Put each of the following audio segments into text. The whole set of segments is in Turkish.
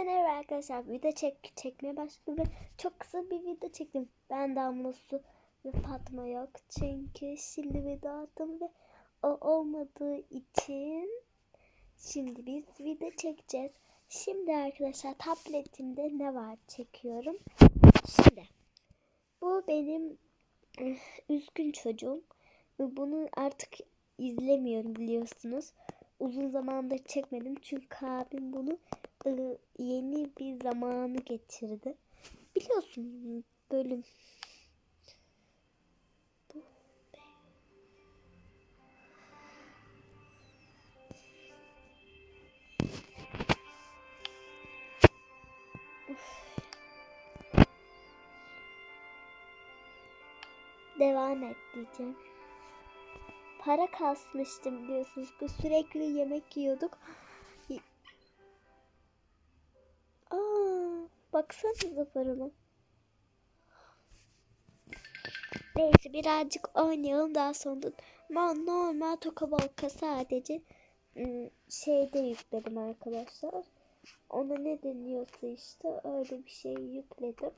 Hepinize merhaba arkadaşlar. Video çek çekmeye başladım ve çok kısa bir video çektim. Ben Damla Su ve Fatma yok. Çünkü şimdi video attım ve o olmadığı için şimdi biz video çekeceğiz. Şimdi arkadaşlar tabletimde ne var çekiyorum. Şimdi bu benim eh, üzgün çocuğum. Bunu artık izlemiyorum biliyorsunuz. Uzun zamandır çekmedim çünkü abim bunu yeni bir zamanı getirdi. Biliyorsunuz bölüm. Devam et diyeceğim. Para kasmıştım biliyorsunuz ki sürekli yemek yiyorduk. Baksanıza parama. Neyse birazcık oynayalım daha sonra ben normal Tokabolka sadece ım, şeyde yükledim arkadaşlar. Ona ne deniyorsa işte öyle bir şey yükledim.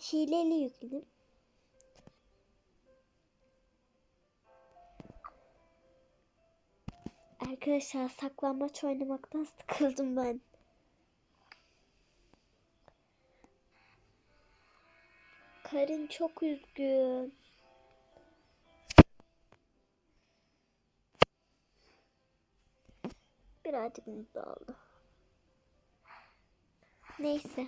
Hileli yükledim. Arkadaşlar saklambaç oynamaktan sıkıldım ben. Karin çok üzgün. Birazcık mutlu oldu. Neyse.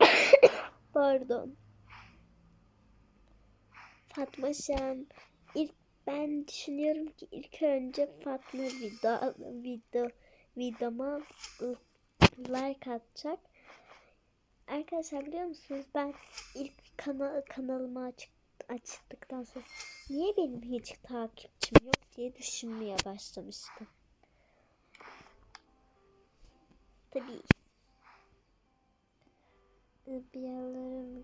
Pardon. Fatma Şen. İlk ben düşünüyorum ki ilk önce Fatma video video videoma like atacak. Arkadaşlar biliyor musunuz ben ilk kanal kanalımı aç, açtıktan sonra niye benim hiç takipçim yok diye düşünmeye başlamıştım. Tabii bir yerlere mi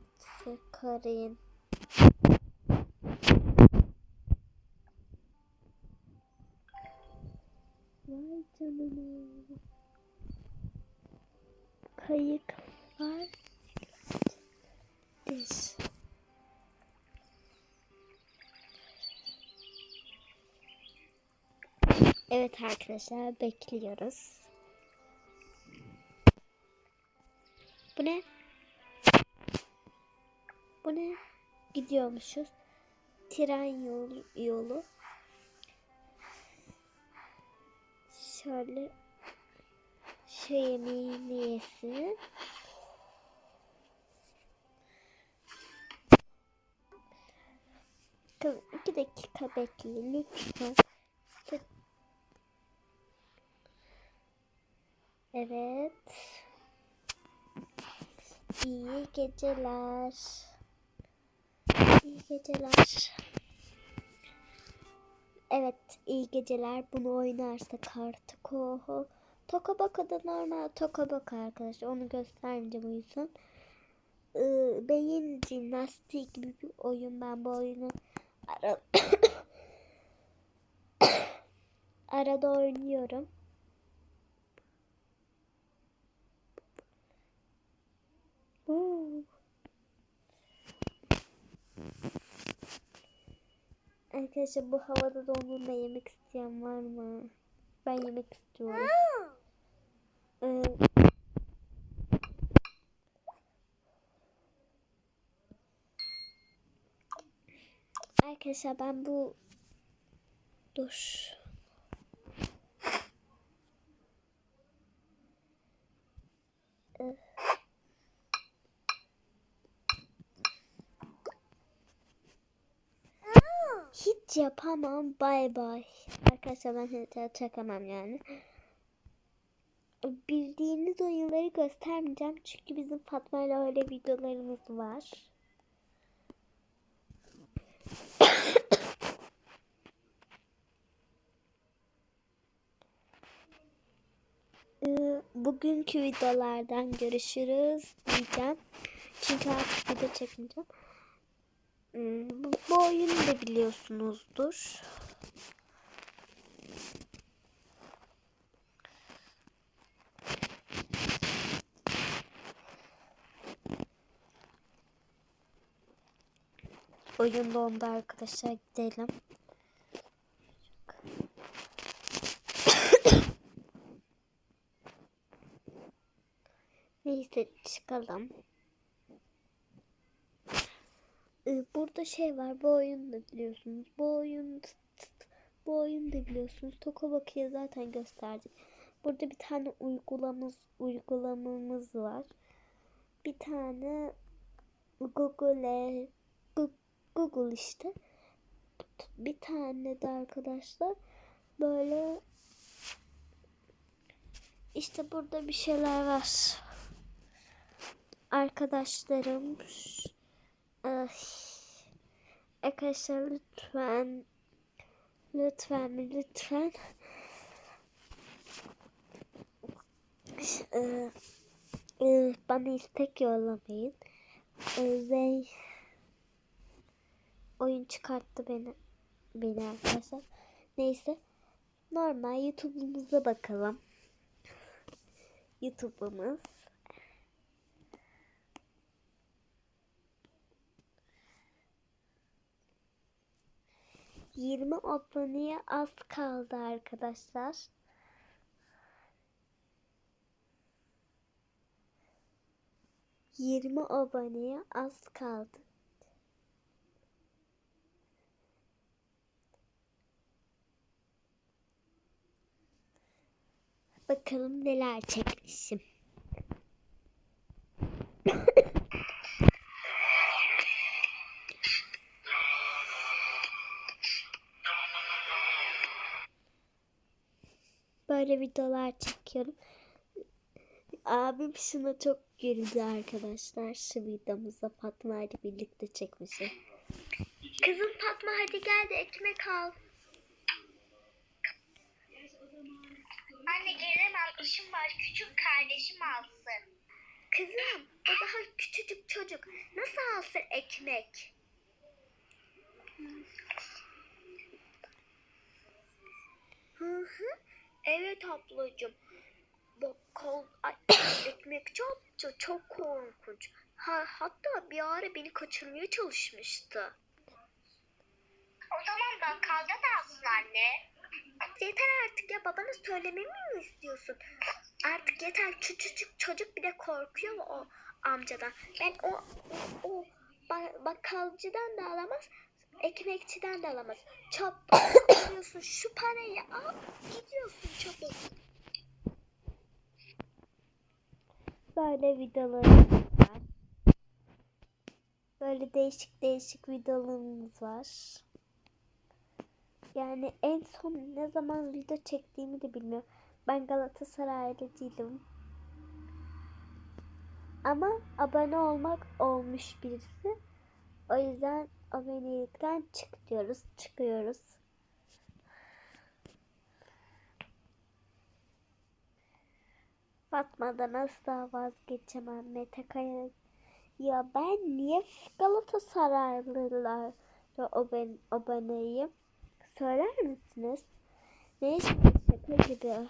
canına. Kayık var. Diş. Evet arkadaşlar bekliyoruz. Bu ne? Bu ne? Gidiyormuşuz. Tren yolu, yolu. Şöyle şu yemeğini yesin. Kız iki dakika bekle lütfen. Evet. İyi geceler. İyi geceler. Evet, iyi geceler. Bunu oynarsak artık oho. Tokabaka da normal Tokabaka arkadaşlar. Onu göstermeyeceğim o yüzden. Ee, beyin jimnastiği gibi bir oyun. Ben bu oyunu ara... arada oynuyorum. Oo. Arkadaşlar bu havada dondurma yemek isteyen var mı? Ben yemek istiyorum. Ee, arkadaşlar ben bu dur. Ee, Yapamam. Bay bay. Arkadaşlar ben hiç çekemem yani. Bildiğiniz oyunları göstermeyeceğim. Çünkü bizim Fatma ile öyle videolarımız var. Ee, Bugünkü videolardan görüşürüz diyeceğim. Çünkü artık video çekmeyeceğim. Hmm, Bu, bu oyunu da biliyorsunuzdur. Oyun dondu arkadaşlar gidelim. Neyse çıkalım. Ee, Burada şey var. Bu oyunu da biliyorsunuz. Bu oyun bu oyunu da biliyorsunuz. Tokobaki'ye zaten gösterdik. Burada bir tane uygulamamız uygulamamız var. Bir tane Google Google işte. Bir tane de arkadaşlar böyle işte burada bir şeyler var. Arkadaşlarım Ay. Arkadaşlar lütfen lütfen lütfen Ee, e, bana istek yollamayın. Özey oyun çıkarttı beni beni arkadaşlar. Neyse normal YouTube'umuza bakalım. YouTube'umuz 20 aboneye az kaldı arkadaşlar. Yirmi aboneye az kaldı. Bakalım neler çekmişim. Böyle videolar çekiyorum. Abim şuna çok güldü arkadaşlar. Şu videomuzda Fatma ile birlikte çekmişim. Kızım Fatma hadi gel de ekmek al. Anne gelemem işim var küçük kardeşim alsın. Kızım o daha küçücük çocuk nasıl alsın ekmek? Hı hı. Evet ablacığım. Bakkal ay, ekmekçi amca çok korkunç. Ha, hatta bir ara beni kaçırmaya çalışmıştı. O zaman bakkalda da alsın anne. Yeter artık ya babana söylememi mi istiyorsun? Artık yeter küçücük çocuk bir de korkuyor o amcadan? Ben o o, o ba- bakkalcıdan da alamaz, ekmekçiden de alamaz. Çabuk alıyorsun şu parayı al gidiyorsun çabuk. Böyle videolarımız var. Böyle değişik değişik videolarımız var. Yani en son ne zaman video çektiğimi de bilmiyorum. Ben Galatasaraylı değilim. Ama abone olmak olmuş birisi. O yüzden abonelikten çıkıyoruz, çıkıyoruz. Fatma'dan asla vazgeçemem Mete Kaya. Ya ben niye Galatasaraylılarla abone, aboneyim? Söyler misiniz? Neyse şaka gibi.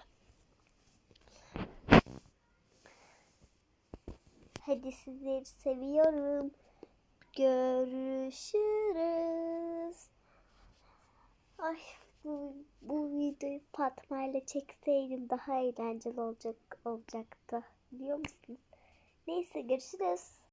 Hadi sizleri seviyorum. Görüşürüz. Ay bu, bu videoyu Fatma ile çekseydim daha eğlenceli olacak olacaktı. Biliyor musunuz? Neyse görüşürüz.